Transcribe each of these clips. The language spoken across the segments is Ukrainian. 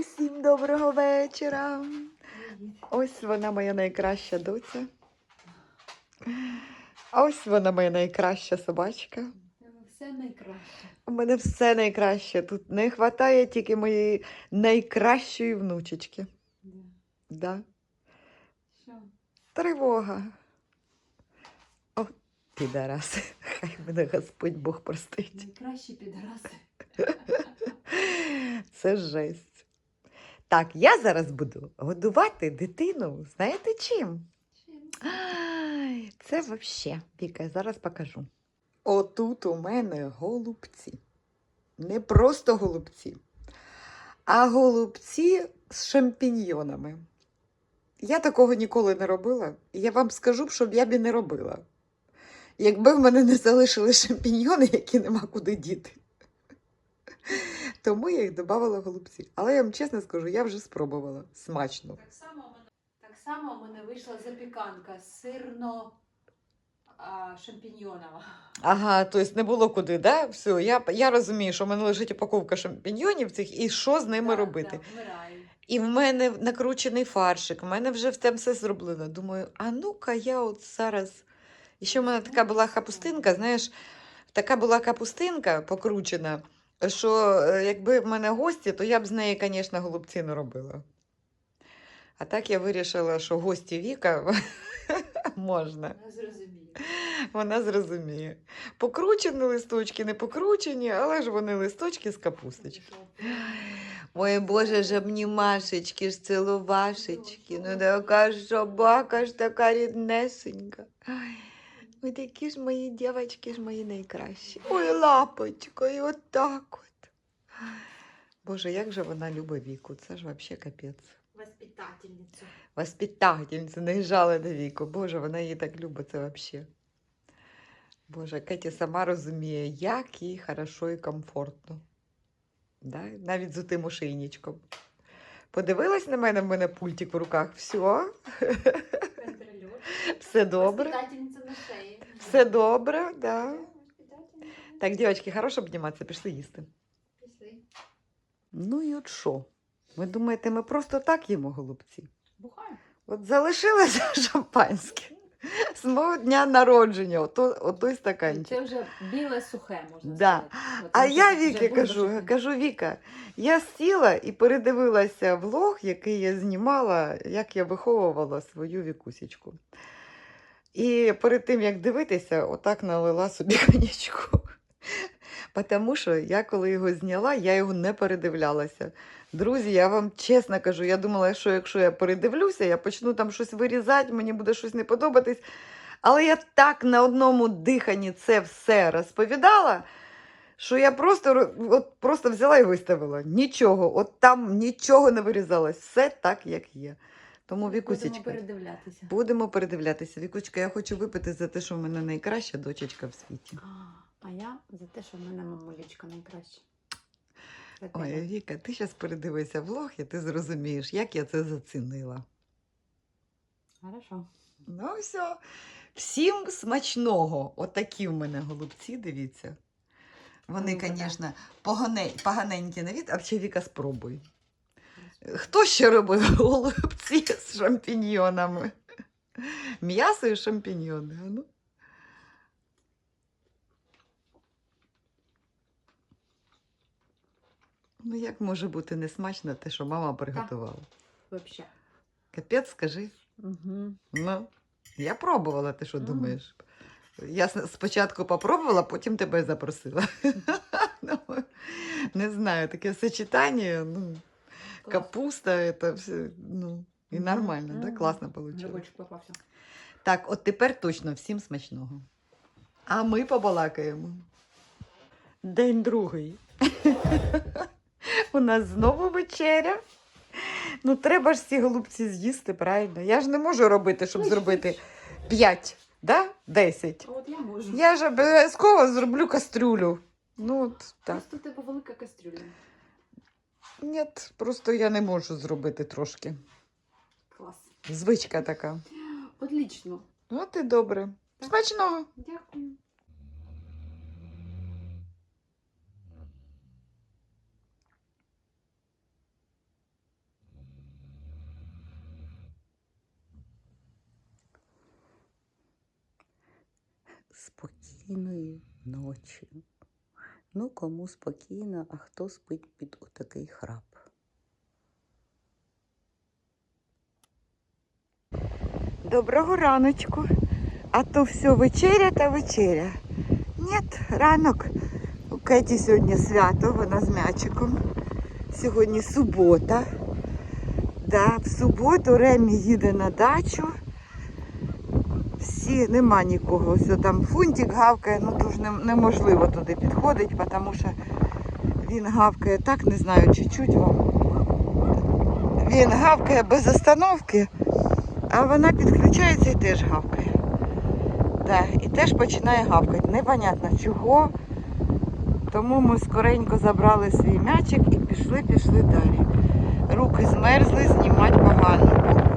Усім доброго вечора. Ось вона моя найкраща доця. Ось вона моя найкраща собачка. Все найкраще. У мене все найкраще. Тут не вистачає тільки моєї найкращої внучечки. Да. Да. Що? Тривога. О, підарас. Хай мене Господь Бог простить. Найкращі підраси. Це жесть. Так, я зараз буду годувати дитину. Знаєте чим? Ай, це взагалі, Віка, я зараз покажу. Отут у мене голубці. Не просто голубці, а голубці з шампіньйонами. Я такого ніколи не робила. І я вам скажу, щоб я б і не робила. Якби в мене не залишили шампіньйони, які нема куди діти. Тому я їх додавала в голубці. Але я вам чесно скажу, я вже спробувала. Смачно. Так само у мене, так само у мене вийшла запіканка сирно а, шампіньйонова. Ага, тобто не було куди, да? Все, я, я розумію, що в мене лежить упаковка шампіньйонів цих, і що з ними Да, робити. Да, вмираю. І в мене накручений фаршик, в мене вже в там все зроблено. Думаю, а ну-ка я от зараз. І ще в мене така була капустинка, знаєш, така була капустинка покручена, що е, якби в мене гості, то я б з неї, звісно, голубці не робила. А так я вирішила, що гості Віка можна. Не зрозумію. Вона зрозуміє. Покручені листочки, не покручені, але ж вони листочки з капусточки. Ой, Боже ж обнімашечки, ж цілувашечки. Ну така ж собака ж така ріднесенька. Ой, ви такі ж мої дівчатки ж мої найкращі. Ой, лапочка, і отак от. Боже, як же вона любить віку, це ж взагалі капець. Воспитательницю. Воспитательниця, наїжджала на віку. Боже, вона її так любить, це взагалі. Боже, Кеті сама розуміє, як їй хорошо і комфортно. Да? Навіть з тим ошейничком. Подивилась на мене, в мене пультик в руках. Все, все добре. Воспитательниця на шиї. Все добре, да. Так, дівчатки, хорошо обніматися, пішли їсти. Пішли. Ну і от що? Ви думаєте, ми просто так їмо голубці? Бухаю. От залишилося шампанське з мого дня народження, ото, отой стаканчик. Це вже біле сухе, можна Да. сказати. От А я Віки кажу, кажу, Віка, я сіла і передивилася влог, який я знімала, як я виховувала свою вікусічку. І перед тим, як дивитися, отак налила собі конячку. Тому що я коли його зняла, я його не передивлялася. Друзі, я вам чесно кажу, я думала, що якщо я передивлюся, я почну там щось вирізати, мені буде щось не подобатись. Але я так на одному диханні це все розповідала, що я просто, от, просто взяла і виставила. Нічого, от там нічого не вирізалось. Все так, як є. Тому Будемо передивлятися. Будемо передивлятися. Вікучка, я хочу випити за те, що в мене найкраща дочечка в світі. А, я за те, що в мене мамулечка найкраща. Ой. Віка, ти зараз передивися влог, і ти зрозумієш, як я це зацінила. Хорошо. Ну, все. Всім смачного. Отакі в мене голубці, дивіться. Вони, звісно, поганенькі на від, а ще Віка спробуй. Хто ще робив голубці з шампіньйонами? М'ясо і шампіньйони. ну. Ну, як може бути несмачно те, що мама приготувала? Вообще. Капець, скажи. Угу. Ну, я пробувала, ти що Мгм. думаєш? Я спочатку попробувала, потім тебе запросила. Ну, Не знаю, таке сочетання, ну, капуста, це все, ну, і нормально, да? Класно вийшло. Грибочок попався. Так, от тепер точно всім смачного. А ми побалакаємо. День другий. У нас знову вечеря. Ну, треба ж ці голубці з'їсти, правильно? Я ж не можу робити, щоб зробити 5, да? 10. А от я можу. Я ж обов'язково зроблю кастрюлю. Ну, от так. Просто у тебе велика кастрюля. Ні, просто я не можу зробити трошки. Клас. Звичка така. Отлично. От і добре. Так. Смачного. Дякую. Спокійної ночі. Ну, кому спокійно, а хто спить під отакий храп. Доброго раночку. А то все вечеря та вечеря. Ні, ранок. У Кеті сьогодні свято, вона з м'ячиком. Сьогодні субота. Да, в суботу Ремі їде на дачу. Всі, нема нікого. Все там фунтик гавкає, ну не- неможливо туди підходити, тому що він гавкає так, не знаю, чи чуть вам. Він гавкає без остановки. А вона підключається і теж гавкає. Да, і теж починає гавкати. Непонятно чого. Тому ми скоренько забрали свій м'ячик і пішли, пішли далі. Руки змерзли, знімати погано,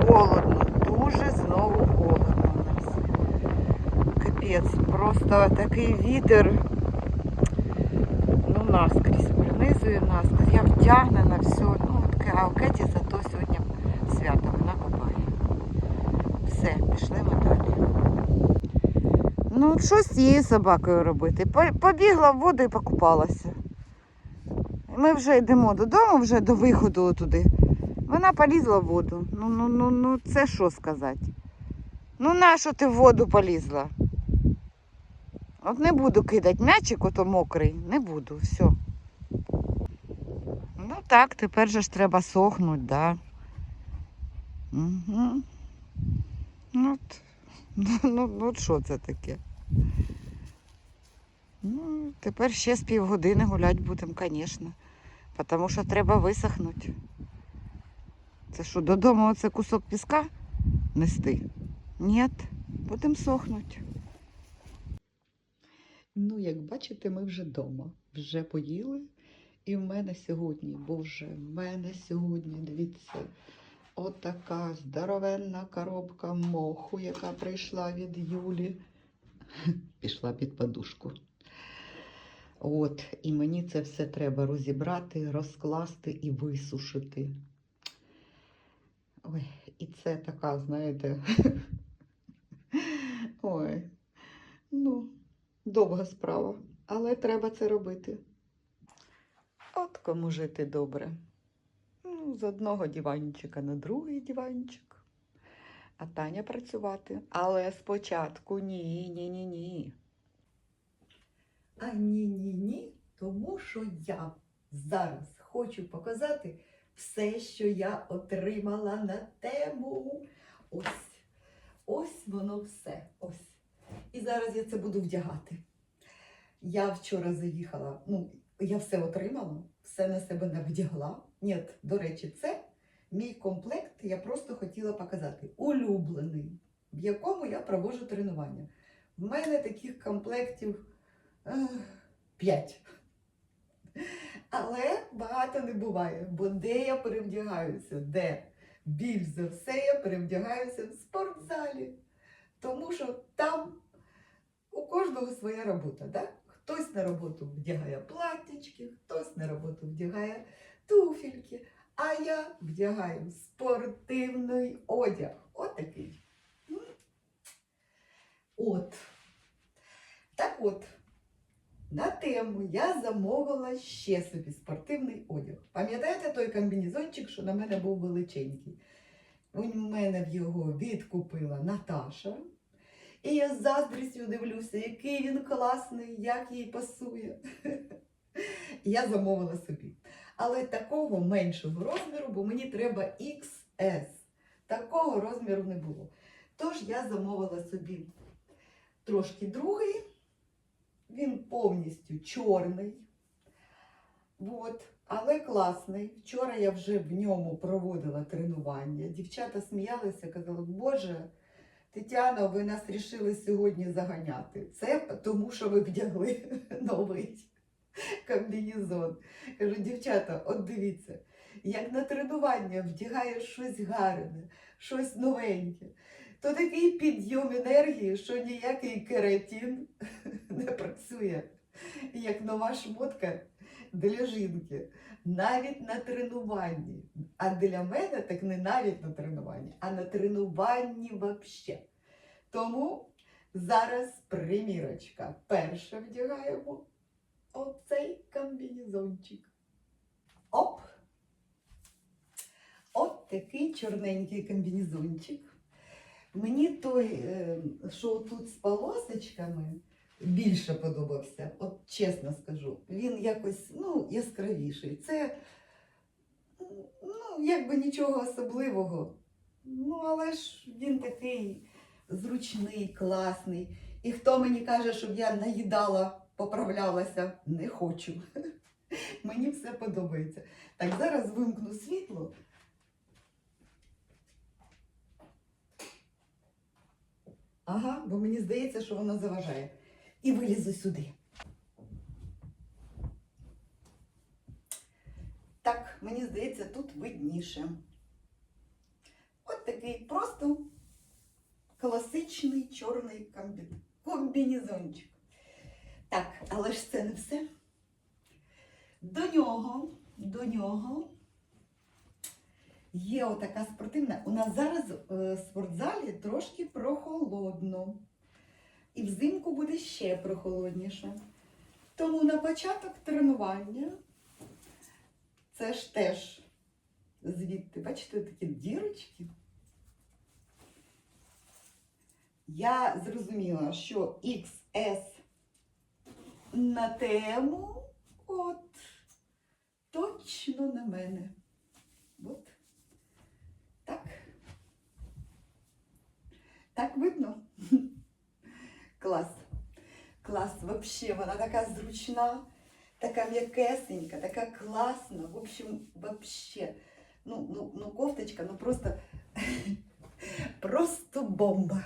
бо холодно, дуже знову холодно у нас. Капець, просто такий вітер. Ну, наскрізь пронизує наскрізь. Я втягнена, все. Ну, таке, а у Кеті зато сьогодні свято, вона купає. Все, пішли ми далі. Ну, що з цією собакою робити? Побігла в воду і покупалася. Ми вже йдемо додому, вже до виходу туди. Вона полізла в воду. Ну, ну, ну, ну, це що сказати? Ну, нащо ти в воду полізла? От не буду кидати м'ячик, ото мокрий. Не буду, все. Ну так, тепер же ж треба сохнуть, да. Угу. От, ну, ну, ну, що це таке? Ну, тепер ще з півгодини гуляти будемо, звісно. Тому що треба висохнути. Це що, додому оце кусок піска нести? Ні, будемо сохнути. Ну, як бачите, ми вже вдома. Вже поїли. І в мене сьогодні, боже, в мене сьогодні, дивіться, отака здоровенна коробка моху, яка прийшла від Юлі. Пішла під подушку. От, і мені це все треба розібрати, розкласти і висушити. Ой, і це така, знаєте. Ой, ну, довга справа, але треба це робити. От кому жити добре. Ну, з одного диванчика на другий диванчик. А Таня працювати. Але спочатку ні, ні, ні, ні. А ні, ні, ні, тому що я зараз хочу показати все, що я отримала на тему. Ось. Ось воно все. Ось. І зараз я це буду вдягати. Я вчора заїхала, ну, я все отримала, все на себе не вдягла. Ні, до речі, це мій комплект, я просто хотіла показати. Улюблений, в якому я проводжу тренування. В мене таких комплектів Ех, П'ять. Але багато не буває, бо де я перевдягаюся? Де? Більш за все я перевдягаюся в спортзалі. Тому що там у кожного своя робота. Да? Хтось на роботу вдягає платтячки, хтось на роботу вдягає туфельки, а я вдягаю спортивний одяг. Отакий. От. Так от. На тему я замовила ще собі спортивний одяг. Пам'ятаєте той комбінезончик, що на мене був величенький? У мене в його відкупила Наташа. І я з заздрістю дивлюся, який він класний, як їй пасує. Я замовила собі. Але такого меншого розміру, бо мені треба XS. Такого розміру не було. Тож я замовила собі трошки другий. Він повністю чорний. От, але класний. Вчора я вже в ньому проводила тренування. Дівчата сміялися, казали, Боже, Тетяно, ви нас рішили сьогодні заганяти. Це тому, що ви вдягли новий комбінезон. Кажу, дівчата, от дивіться, як на тренування вдягаєш щось гарне, щось новеньке, то такий підйом енергії, що ніякий кератин не працює, як нова шмотка для жінки. Навіть на тренуванні. А для мене так не навіть на тренуванні, а на тренуванні взагалі. Тому Зараз примірочка. Перше вдягаємо оцей комбінезончик. Оп! От такий чорненький комбінезончик. Мені той, е, що тут з полосочками, більше подобався. От чесно скажу. Він якось ну, яскравіший. Це ну, якби нічого особливого. Ну, але ж він такий зручний, класний. І хто мені каже, щоб я наїдала, поправлялася, не хочу. Мені все подобається. Так, зараз вимкну світло. Ага, бо мені здається, що воно заважає. І вилізу сюди. Так, мені здається, тут видніше. От такий просто класичний чорний комбі... комбінезончик. Так, але ж це не все. До нього, до нього є отака спортивна. У нас зараз е, в спортзалі трошки прохолодно. І взимку буде ще прохолодніше. Тому на початок тренування це ж теж звідти, бачите, такі дірочки. Я зрозуміла, що XS на тему от точно на мене. От. Так. Так видно? Клас. Клас, вообще, вона така зручна, така м'якесенька, така класна. В общем, вообще. Ну, ну, ну кофточка, ну просто, просто бомба.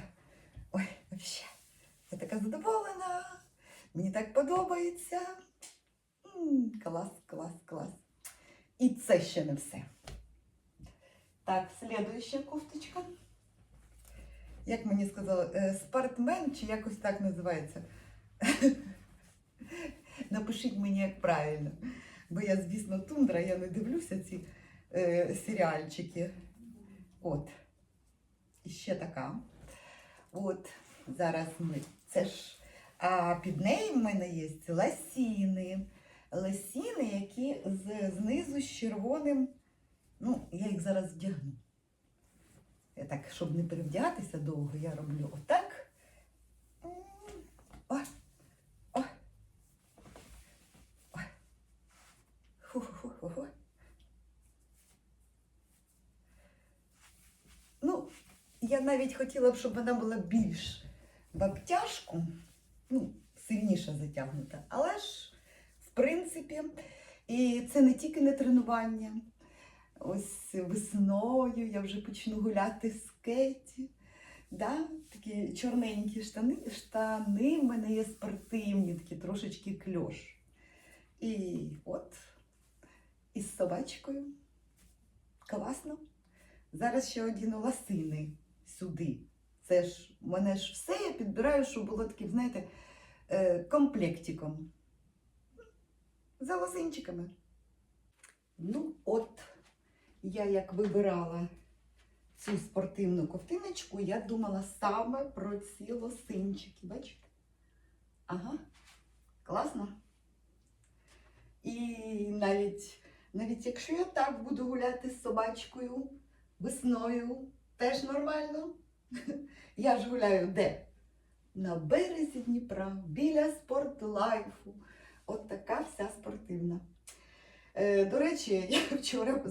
Ой, вообще. Я така задоволена. Мені так подобається. М, Клас, клас, клас. І це ще не все. Так, слідуюча кофточка. Як мені сказали, е, спортмен чи якось так називається? Напишіть мені, як правильно. Бо я, звісно, тундра, я не дивлюся ці е, серіальчики. От. І ще така. От, зараз ми. Це ж. А під нею в мене є ласіни. Ласіни, які з, знизу з червоним. Ну, я їх зараз вдягну. Я так, щоб не перевдягатися довго, я роблю отак. О, о, о. Ну, я навіть хотіла б, щоб вона була більш в обтяжку, ну, сильніше затягнута. Але ж, в принципі, і це не тільки на тренування. Ось весною я вже почну гуляти в скейті. Да? Такі чорненькі штани. Штани в мене є спортивні, такі трошечки кльош. І от із собачкою. Класно. Зараз ще одіну ласини сюди. Це ж в мене ж все я підбираю, щоб було таким, знаєте, е, комплектиком. За лосинчиками. Ну, от, я як вибирала цю спортивну ковтиночку, я думала саме про ці лосинчики. Бачите? Ага, класно. І навіть, навіть якщо я так буду гуляти з собачкою весною, теж нормально. Я ж гуляю де? На березі Дніпра, біля спортлайфу. От така вся спортивна. Е, до речі, я вчора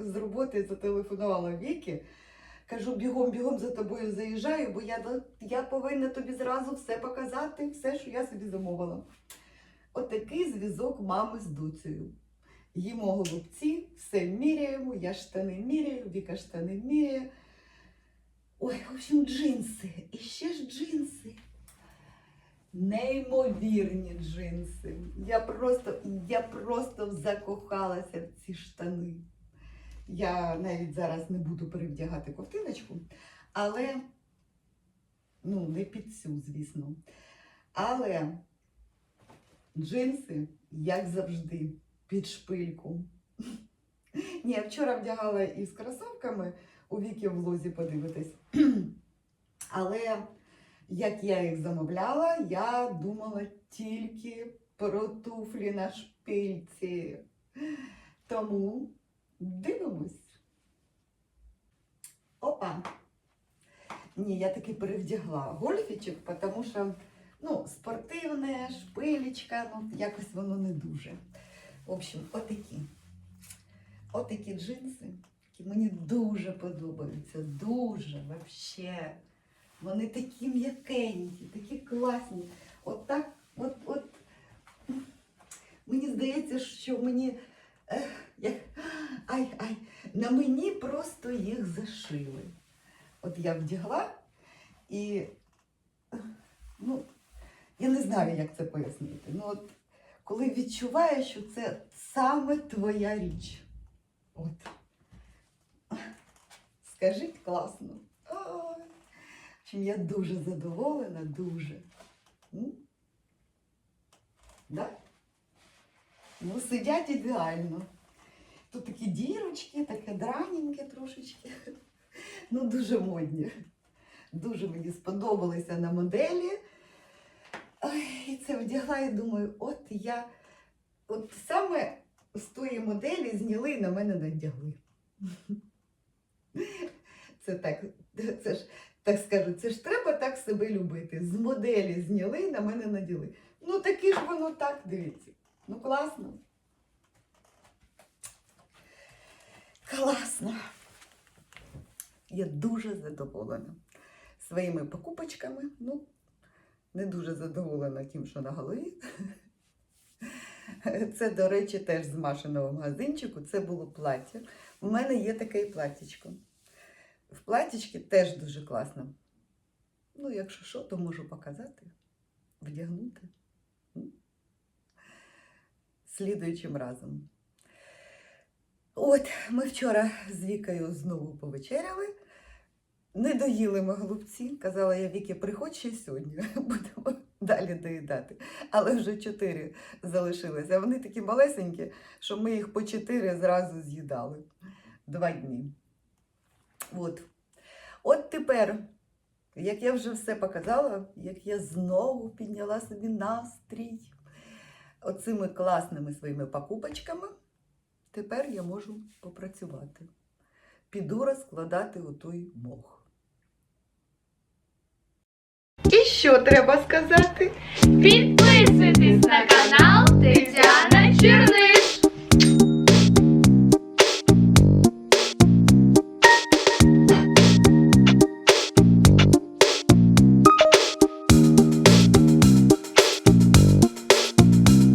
з роботи зателефонувала Вікі. Кажу, бігом, бігом за тобою заїжджаю, бо я, я повинна тобі зразу все показати, все, що я собі замовила. Отакий зв'язок мами з Дуцею. Їмо голубці, все міряємо, я штани міряю, Віка штани міряє. Ой, в общем, джинси. І ще ж джинси. Неймовірні джинси. Я просто, я просто закохалася в ці штани. Я навіть зараз не буду перевдягати ковтиночку, але ну, не під цю, звісно. Але джинси, як завжди, під шпильку. Ні, я вчора вдягала із кросовками, у віки в лозі подивитись. Але як я їх замовляла, я думала тільки про туфлі на шпильці. Тому дивимось. Опа. Ні, я таки перевдягла гольфічок, тому що ну, спортивне, шпилечка, ну, якось воно не дуже. В общем, отакі. Отакі джинси, які мені дуже подобаються. Дуже вообще. Вони такі м'якенькі, такі класні. От так, от, от. Мені здається, що мені. Ай, ай, на мені просто їх зашили. От я вдягла і. Ну, я не знаю, як це пояснити. Ну, от, коли відчуваєш, що це саме твоя річ. От. Скажіть класно. Чим я дуже задоволена, дуже. Да? Ну, сидять ідеально. Тут такі дірочки, таке драненьке трошечки. Ну, дуже модні. Дуже мені сподобалися на моделі. І це вдягла і думаю, от я, от саме з тої моделі зняли і на мене надягли. Це так, це ж так скажу, це ж треба так себе любити. З моделі зняли на мене наділи. Ну такі ж воно так, дивіться. Ну класно. Класно. Я дуже задоволена своїми покупочками. Ну, не дуже задоволена тим, що на голові. Це, до речі, теж з Машиного магазинчику. Це було плаття. У мене є таке платтячко. В платтячці теж дуже класно. Ну, якщо що, то можу показати, вдягнути. Слідуючим разом. От, ми вчора з Вікою знову повечеряли. Не доїли ми голубці. Казала я Вікі, приходь ще сьогодні, будемо далі доїдати. Але вже чотири залишилися. Вони такі малесенькі, що ми їх по чотири зразу з'їдали. Два дні. От. От тепер, як я вже все показала, як я знову підняла собі настрій оцими класними своїми покупочками, тепер я можу попрацювати. Піду розкладати отой мох. І що треба сказати? Підписуйтесь на канал Тетяна Черниш.